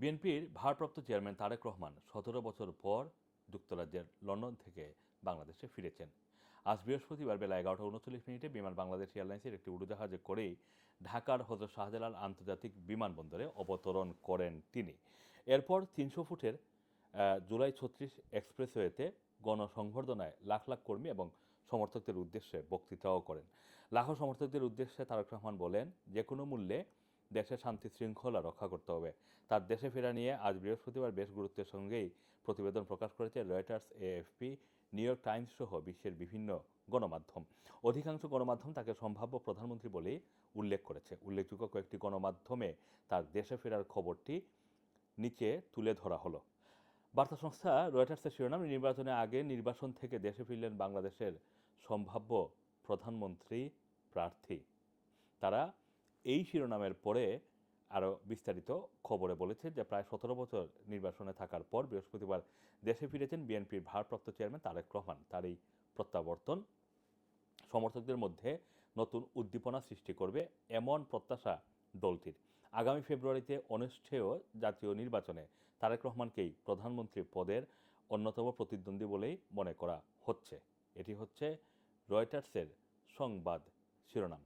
বিএনপির ভারপ্রাপ্ত চেয়ারম্যান তারেক রহমান সতেরো বছর পর যুক্তরাজ্যের লন্ডন থেকে বাংলাদেশে ফিরেছেন। আজ বৃহস্পতিবার বেলা এগারোটা উনচল্লিশ মিনিটে বিমান বাংলাদেশ এয়ারলাইন্সের একটি উড়োজাহাজে করেই ঢাকার হজরত শাহজালাল আন্তর্জাতিক বিমানবন্দরে অবতরণ করেন তিনি। এরপর তিনশো ফুটের জুলাই ছত্রিশ এক্সপ্রেসওয়েতে গণসংবর্ধনায় লাখ লাখ কর্মী এবং সমর্থকদের উদ্দেশ্যে বক্তৃতাও করেন। লাখো সমর্থকদের উদ্দেশ্যে তারক রহমান বলেন, যে কোনো মূল্যে দেশের শান্তি শৃঙ্খলা রক্ষা করতে হবে। তার দেশে ফেরা নিয়ে আজ বৃহস্পতিবার বেশ গুরুত্বের সঙ্গেই প্রতিবেদন প্রকাশ করেছে Reuters, AFP, New York Times সহ বিশ্বের বিভিন্ন গণমাধ্যম। অধিকাংশ গণমাধ্যম তাকে সম্ভাব্য প্রধানমন্ত্রী বলেই উল্লেখ করেছে। উল্লেখযোগ্য কয়েকটি গণমাধ্যমে তার দেশে ফেরার খবরটি নিচে তুলে ধরা হলো। বার্তা সংস্থা রয়টার্সের শিরোনাম, নির্বাচনে আগে নির্বাচন থেকে দেশে ফিরলেন বাংলাদেশের সম্ভাব্য প্রধানমন্ত্রী প্রার্থী। তারা এই শিরোনামের পরে আরও বিস্তারিত খবরে বলেছে যে প্রায় সতেরো বছর নির্বাসনে থাকার পর বৃহস্পতিবার দেশে ফিরেছেন বিএনপির ভারপ্রাপ্ত চেয়ারম্যান তারেক রহমান। তার এই প্রত্যাবর্তন সমর্থকদের মধ্যে নতুন উদ্দীপনা সৃষ্টি করবে এমন প্রত্যাশা দলটির। আগামী ফেব্রুয়ারিতে অনুষ্ঠেয় জাতীয় নির্বাচনে তারেক রহমানকেই প্রধানমন্ত্রী পদের অন্যতম প্রতিদ্বন্দ্বী বলেই মনে করা হচ্ছে। এটি হচ্ছে রয়টার্সের সংবাদ শিরোনাম।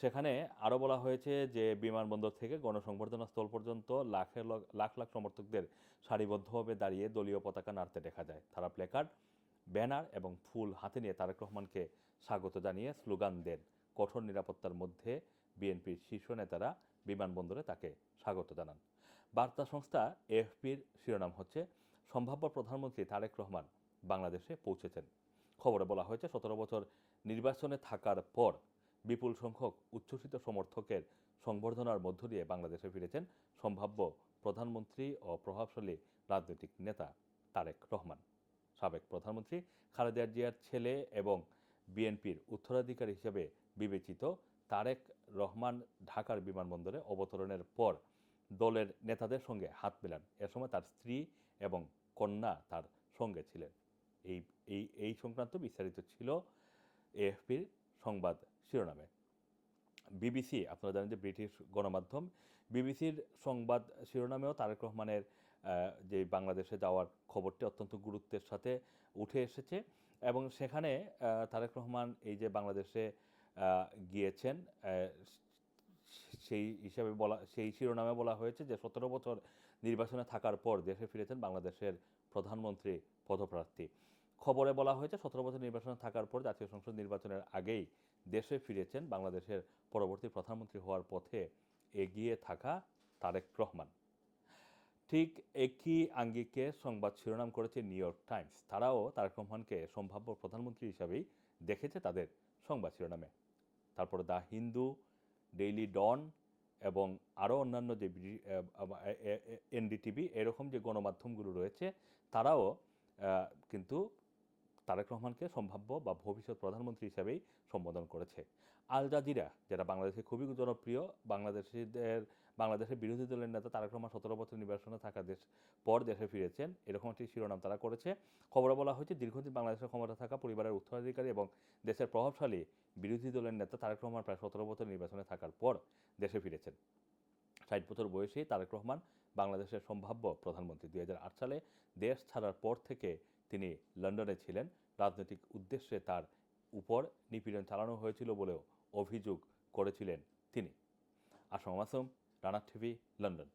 সেখানে আরও বলা হয়েছে যে বিমানবন্দর থেকে গণসংবর্ধনা স্থল পর্যন্ত লাখের লাখ লাখ সমর্থকদের সারিবদ্ধভাবে দাঁড়িয়ে দলীয় পতাকা নাড়তে দেখা যায়। তারা প্লেকার্ড ব্যানার এবং ফুল হাতে নিয়ে তারেক রহমানকে স্বাগত জানিয়ে স্লোগান দেন। কঠোর নিরাপত্তার মধ্যে বিএনপির শীর্ষ নেতারা বিমানবন্দরে তাকে স্বাগত জানান। বার্তা সংস্থা এফপির শিরোনাম হচ্ছে, সম্ভাব্য প্রধানমন্ত্রী তারেক রহমান বাংলাদেশে পৌঁছেছেন। খবরে বলা হয়েছে, সতেরো বছর নির্বাচনে থাকার পর বিপুল সংখ্যক উচ্ছ্বসিত সমর্থকের সংবর্ধনার মধ্য দিয়ে বাংলাদেশে ফিরেছেন সম্ভাব্য প্রধানমন্ত্রী ও প্রভাবশালী রাজনৈতিক নেতা তারেক রহমান। সাবেক প্রধানমন্ত্রী খালেদা জিয়ার ছেলে এবং বিএনপির উত্তরাধিকারী হিসেবে বিবেচিত তারেক রহমান ঢাকার বিমানবন্দরে অবতরণের পর দলের নেতাদের সঙ্গে হাত মেলান। এ সময় তার স্ত্রী এবং কন্যা তার সঙ্গে ছিলেন। এই এই এই সংক্রান্ত বিস্তারিত ছিল এএফপির সংবাদ শিরোনামে। বিবিসি, আপনারা জানেন যে ব্রিটিশ গণমাধ্যম, বিবিসির সংবাদ শিরোনামেও তারেক রহমানের যে বাংলাদেশে যাওয়ার খবরটি অত্যন্ত গুরুত্বের সাথে উঠে এসেছে এবং সেখানে তারেক রহমান এই যে বাংলাদেশে গিয়েছেন সেই হিসাবে বলা, সেই শিরোনামে বলা হয়েছে যে সতেরো বছর নির্বাচনে থাকার পর দেশে ফিরেছেন বাংলাদেশের প্রধানমন্ত্রী, পদপ্রার্থী। খবরে বলা হয়েছে, সতেরো বছর নির্বাচনে থাকার পর জাতীয় সংসদ নির্বাচনের আগেই দেশে ফিরেছেন বাংলাদেশের পরবর্তী প্রধানমন্ত্রী হওয়ার পথে এগিয়ে থাকা তারেক রহমান। ঠিক একই আঙ্গিকে সংবাদ শিরোনাম করেছে নিউ ইয়র্ক টাইমস। তারাও তারেক রহমানকে সম্ভাব্য প্রধানমন্ত্রী হিসাবেই দেখেছে তাদের সংবাদ শিরোনামে। তারপরে দ্য হিন্দু, ডেইলি ডন এবং আরও অন্যান্য যে এনডিটিভি, এরকম যে গণমাধ্যমগুলো রয়েছে, তারাও কিন্তু তারেক রহমানকে সম্ভাব্য বা ভবিষ্যৎ প্রধানমন্ত্রী হিসাবেই সম্বোধন করেছে। আল জাজিরা যারা বাংলাদেশে খুবই জনপ্রিয়, বাংলাদেশিদের, বাংলাদেশের বিরোধী দলের নেতা তারেক রহমান সতেরো বছর নির্বাসনে থাকা দেশ পর দেশে ফিরেছেন। এরকম একটি শিরোনাম তারা করেছে। খবরে বলা হয়েছে, দীর্ঘদিন বাংলাদেশের ক্ষমতা থাকা পরিবারের উত্তরাধিকারী এবং দেশের প্রভাবশালী বিরোধী দলের নেতা তারেক রহমান প্রায় সতেরো বছর নির্বাচনে থাকার পর দেশে ফিরেছেন। ষাট বছর বয়সে তারেক রহমান বাংলাদেশের সম্ভাব্য প্রধানমন্ত্রী। দুই হাজার আট সালে দেশ ছাড়ার পর থেকে তিনি লন্ডনে ছিলেন। রাজনৈতিক উদ্দেশ্যে তার উপর নিপীড়ন চালানো হয়েছিল বলেও অভিযোগ করেছিলেন তিনি। Assam Assam Rana TV, London.